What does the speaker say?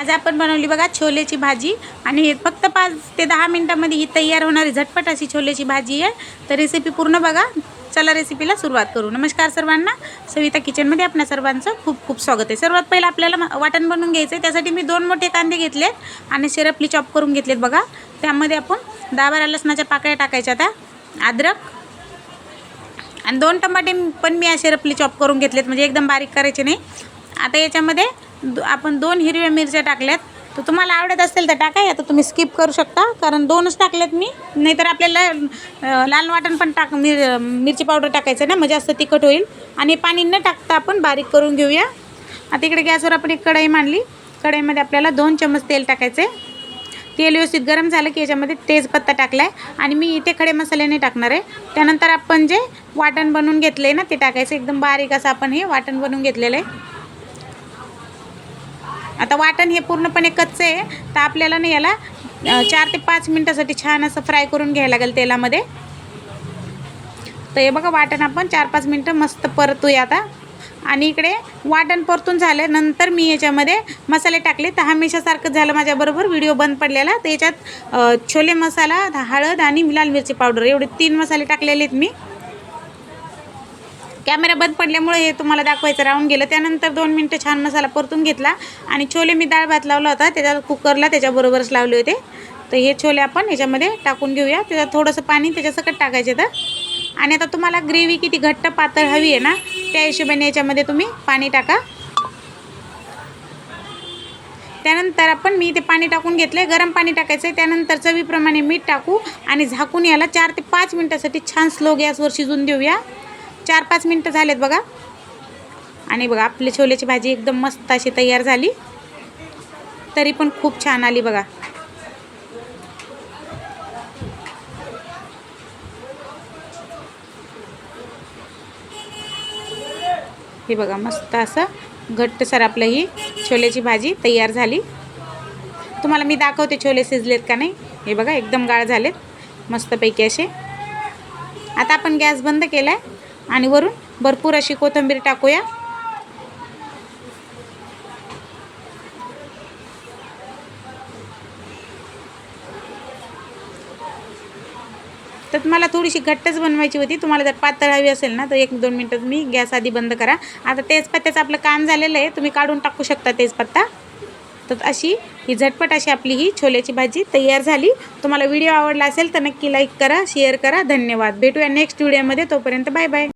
आज आपण बनवली बघा छोलेची भाजी. आणि हे फक्त पाच ते दहा मिनटामध्ये ही तयार होणारी झटपट अशी छोलेची भाजी आहे. तर रेसिपी पूर्ण बघा. चला रेसिपीला सुरुवात करू. नमस्कार सर्वांना. सविता किचनमध्ये आपल्या सर्वांचं खूप खूप स्वागत आहे. सर्वात पहिलं आपल्याला वाटण बनवून घ्यायचं आहे त्यासाठी मी दोन मोठे कांदे घेतलेत आणि शेरपली चॉप करून घेतलेत बघा. त्यामध्ये आपण दहा बारा लसणाच्या पाकळ्या टाकायच्या त्या. अद्रक. आणि दोन टमाटे पण मी असे रपली चॉप करून घेतलेत. म्हणजे एकदम बारीक करायचे नाही. आता याच्यामध्ये दो- आपण दोन हिरव्या मिरच्या टाकल्यात. तर तुम्हाला आवडत असेल तर टाका आता तुम्ही स्किप करू शकता. कारण दोनच टाकलेत मी. नाहीतर आपल्याला लाल वाटण पण टाक मिर मिरची पावडर टाकायचं ना म्हणजे जास्त तिखट होईल. आणि पाणी न टाकता आपण बारीक करून घेऊया. आता इकडे गॅसवर आपण एक कढई मांडली. कढईमध्ये आपल्याला दोन चम्मच तेल टाकायचे तेल व्यवस्थित गरम झालं की याच्यामध्ये तेजपत्ता टाकला आहे आणि मी इथे खडे मसाले नाही टाकणार आहे. त्यानंतर आपण जे वाटण बनवून घेतलं आहे ना ते टाकायचं. एकदम बारीक असं आपण हे वाटण बनवून घेतलेलं आहे. आता वाटण हे पूर्णपणे कच्चं आहे. तर आपल्याला ना याला चार ते पाच मिनटासाठी छान असं फ्राय करून घ्यायला लागेल तेलामध्ये. तर हे बघा वाटण आपण चार पाच मिनटं मस्त परतूया आता. आणि इकडे वाटण परतून झालं. नंतर मी याच्यामध्ये मसाले टाकले. तर हमेशासारखंच झालं माझ्याबरोबर. व्हिडिओ बंद पडलेला. तर याच्यात छोले मसाला हळद आणि लाल मिरची पावडर. एवढे तीन मसाले टाकलेले आहेत मी. कॅमेरा बंद पडल्यामुळे हे तुम्हाला दाखवायचं. राहून गेलं. त्यानंतर दोन मिनटं छान मसाला परतून घेतला. आणि छोले मी डाळ भात लावला होता. त्याच्या कुकरला त्याच्याबरोबरच लावले होते. तर हे छोले आपण याच्यामध्ये टाकून घेऊया. त्याच्यात थोडंसं पाणी त्याच्यासकट टाकायचे तर. आणि आता तुम्हाला ग्रेव्ही किती घट्ट पातळ हवी आहे ना त्या हिशोबाने याच्यामध्ये तुम्ही पाणी टाका. त्यानंतर आपण मी ते पाणी टाकून घेतलं आहे गरम पाणी टाकायचं आहे त्यानंतर चवीप्रमाणे मीठ टाकू आणि झाकून याला चार ते पाच मिनटासाठी छान स्लो गॅसवर शिजून देऊया. चार पाच मिनटं झालेत बघा. आणि बघा आपली छोल्याची भाजी एकदम मस्त अशी तयार झाली. तरी पण खूप छान आली बघा. हे बघा मस्त असं घट्टसर आपलं ही छोल्याची भाजी तयार झाली. तुम्हाला मी दाखवते छोले शिजलेत का नाही. हे बघा एकदम गाळ झालेत. मस्तपैकी असे. आता आपण गॅस बंद केला आहे आणि वरून भरपूर अशी कोथिंबीर टाकूया. तर मला थोडीशी घट्टच बनवायची होती. तुम्हाला जर पातळ हवी असेल ना तर एक दोन मिनटं तुम्ही गॅस आधी बंद करा. आता तेजपत्त्याचं आपलं काम झालेलं आहे. तुम्ही काढून टाकू शकता तेजपत्ता. तर अशी ही झटपट अशी आपली ही छोल्याची भाजी तयार झाली. तुम्हाला व्हिडिओ आवडला असेल तर नक्की लाईक करा शेअर करा. धन्यवाद. भेटूया नेक्स्ट व्हिडिओमध्ये. तोपर्यंत बाय बाय.